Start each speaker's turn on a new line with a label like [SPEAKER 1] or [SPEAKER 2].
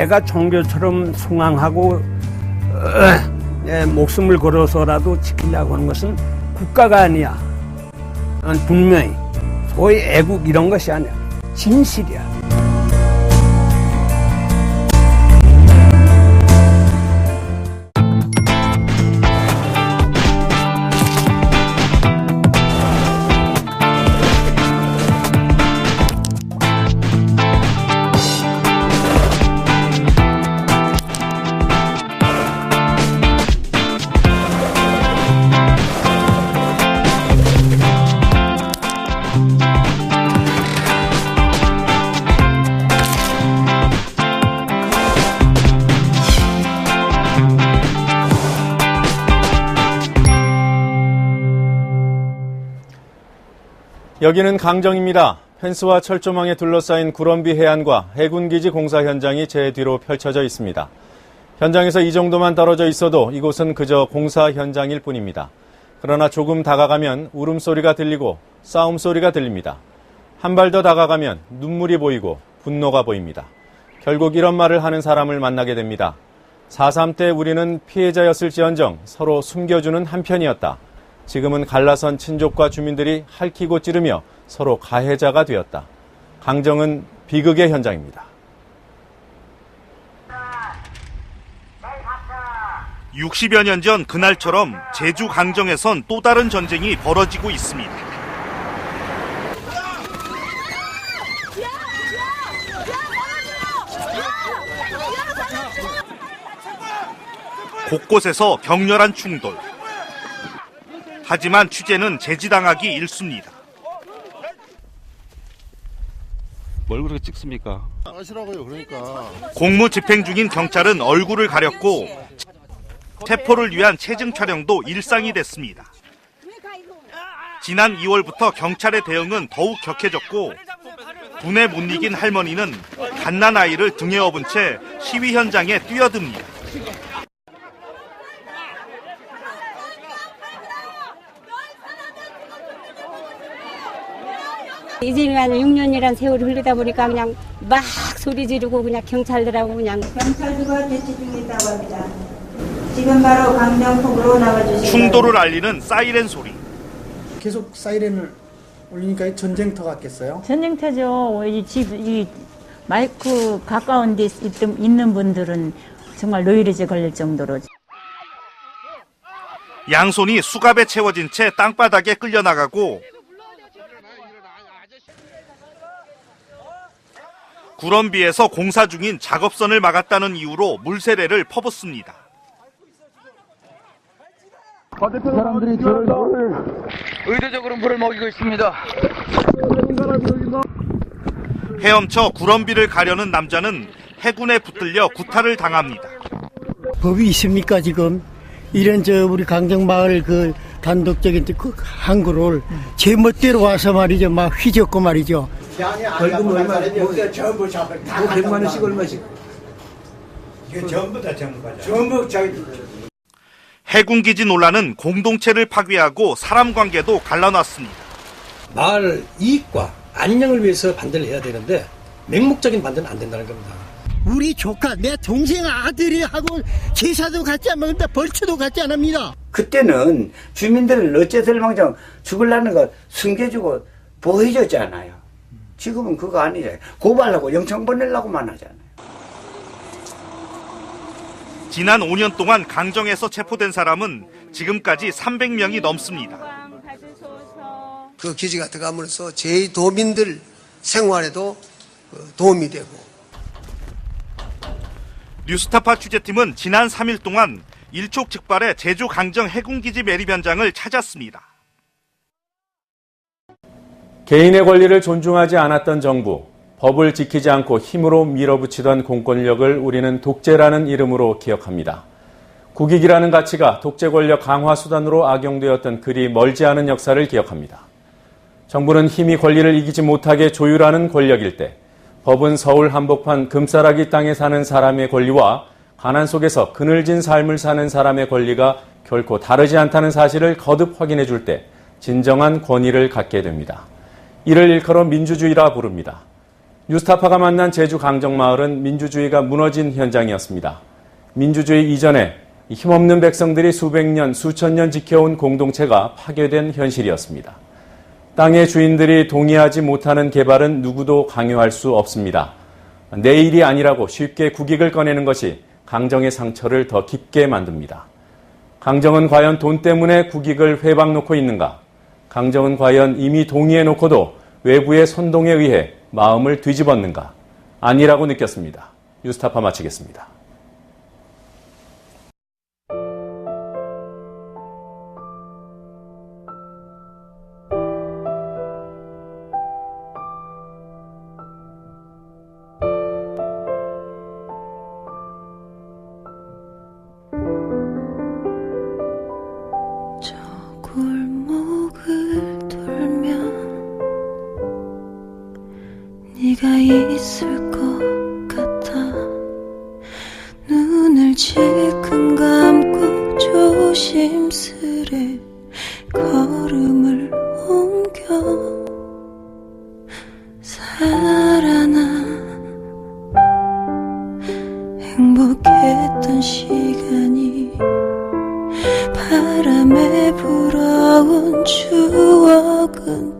[SPEAKER 1] 내가 종교처럼 숭앙하고 어, 예, 목숨을 걸어서라도 지키려고 하는 것은 국가가 아니야. 어, 분명히 소위 애국 이런 것이 아니야. 진실이야.
[SPEAKER 2] 여기는 강정입니다. 펜스와 철조망에 둘러싸인 구럼비 해안과 해군기지 공사 현장이 제 뒤로 펼쳐져 있습니다. 현장에서 이 정도만 떨어져 있어도 이곳은 그저 공사 현장일 뿐입니다. 그러나 조금 다가가면 울음소리가 들리고 싸움소리가 들립니다. 한 발 더 다가가면 눈물이 보이고 분노가 보입니다. 결국 이런 말을 하는 사람을 만나게 됩니다. 4.3 때 우리는 피해자였을지언정 서로 숨겨주는 한편이었다. 지금은 갈라선 친족과 주민들이 할퀴고 찌르며 서로 가해자가 되었다. 강정은 비극의 현장입니다.
[SPEAKER 3] 60여 년 전 그날처럼 제주 강정에선 또 다른 전쟁이 벌어지고 있습니다. 곳곳에서 격렬한 충돌. 하지만 취재는 제지당하기 일쑤입니다.
[SPEAKER 4] 뭘 그렇게 찍습니까?
[SPEAKER 5] 하시라고요 그러니까
[SPEAKER 3] 공무 집행 중인 경찰은 얼굴을 가렸고 체포를 위한 체증 촬영도 일상이 됐습니다. 지난 2월부터 경찰의 대응은 더욱 격해졌고 분에 못 이긴 할머니는 갓난 아이를 등에 업은 채 시위 현장에 뛰어듭니다.
[SPEAKER 6] 이제 한 6년이란 세월이 흐르다 보니까 그냥 막 소리 지르고 그냥 경찰들하고 그냥
[SPEAKER 7] 경찰들과 대치 중에 있다고 합니다. 지금 바로 강명폭으로 나와주시기
[SPEAKER 3] 충돌을 알리는 사이렌 소리.
[SPEAKER 8] 계속 사이렌을 울리니까 전쟁터 같겠어요?
[SPEAKER 9] 전쟁터죠. 이 집, 이 마이크 가까운 데 있- 있는 분들은 정말 노이로제 걸릴 정도로.
[SPEAKER 3] 양손이 수갑에 채워진 채 땅바닥에 끌려나가고 구럼비에서 공사 중인 작업선을 막았다는 이유로 물세례를 퍼붓습니다.
[SPEAKER 10] 사람들이 저를 의도적으로 물을 먹이고 있습니다.
[SPEAKER 3] 헤엄쳐 구럼비를 가려는 남자는 해군에 붙들려 구타를 당합니다.
[SPEAKER 8] 법이 있습니까 지금? 이런 저 우리 강정마을 그 단독적인 그 항구를 제 멋대로 와서 말이죠 막 휘젓고 말이죠.
[SPEAKER 1] 벌금 얼마? 뭐, 전부 잡아. 다 100만 원씩 얼마씩? 이게 전부 다 전부 가자. 전부 자기
[SPEAKER 3] 해군기지 논란은 공동체를 파괴하고 사람 관계도 갈라놨습니다.
[SPEAKER 11] 마을 이익과 안녕을 위해서 반대를 해야 되는데 맹목적인 반대는 안 된다는 겁니다.
[SPEAKER 8] 우리 조카 내 동생 아들이 하고 제사도 같지 안 먹는다 벌초도 같지 안 합니다.
[SPEAKER 1] 그때는 주민들을 어째들망정 죽을라는 거 숨겨주고 보호해줬잖아요. 지금은 그거 아니잖아요. 고발하고 영청 보내려고만 하잖아요.
[SPEAKER 3] 지난 5년 동안 강정에서 체포된 사람은 지금까지 300명이 넘습니다.
[SPEAKER 10] 그 기지가 들어감으로써 제 도민들 생활에도 그 도움이 되고
[SPEAKER 3] 뉴스타파 취재팀은 지난 3일 동안 일촉즉발의 제주 강정 해군기지 매립 현장을 찾았습니다.
[SPEAKER 2] 개인의 권리를 존중하지 않았던 정부, 법을 지키지 않고 힘으로 밀어붙이던 공권력을 우리는 독재라는 이름으로 기억합니다. 국익이라는 가치가 독재 권력 강화 수단으로 악용되었던 그리 멀지 않은 역사를 기억합니다. 정부는 힘이 권리를 이기지 못하게 조율하는 권력일 때, 법은 서울 한복판 금싸라기 땅에 사는 사람의 권리와 가난 속에서 그늘진 삶을 사는 사람의 권리가 결코 다르지 않다는 사실을 거듭 확인해 줄 때 진정한 권위를 갖게 됩니다. 이를 일컬어 민주주의라 부릅니다. 뉴스타파가 만난 제주 강정마을은 민주주의가 무너진 현장이었습니다. 민주주의 이전에 힘없는 백성들이 수백 년, 수천 년 지켜온 공동체가 파괴된 현실이었습니다. 땅의 주인들이 동의하지 못하는 개발은 누구도 강요할 수 없습니다. 내 일이 아니라고 쉽게 국익을 꺼내는 것이 강정의 상처를 더 깊게 만듭니다. 강정은 과연 돈 때문에 국익을 회방 놓고 있는가? 강정은 과연 이미 동의해 놓고도 외부의 선동에 의해 마음을 뒤집었는가? 아니라고 느꼈습니다. 뉴스타파 마치겠습니다.
[SPEAKER 12] 있을 것 같아. 눈을 질끈 감고 조심스레 걸음을 옮겨. 살아나 행복했던 시간이 바람에 불어온 추억은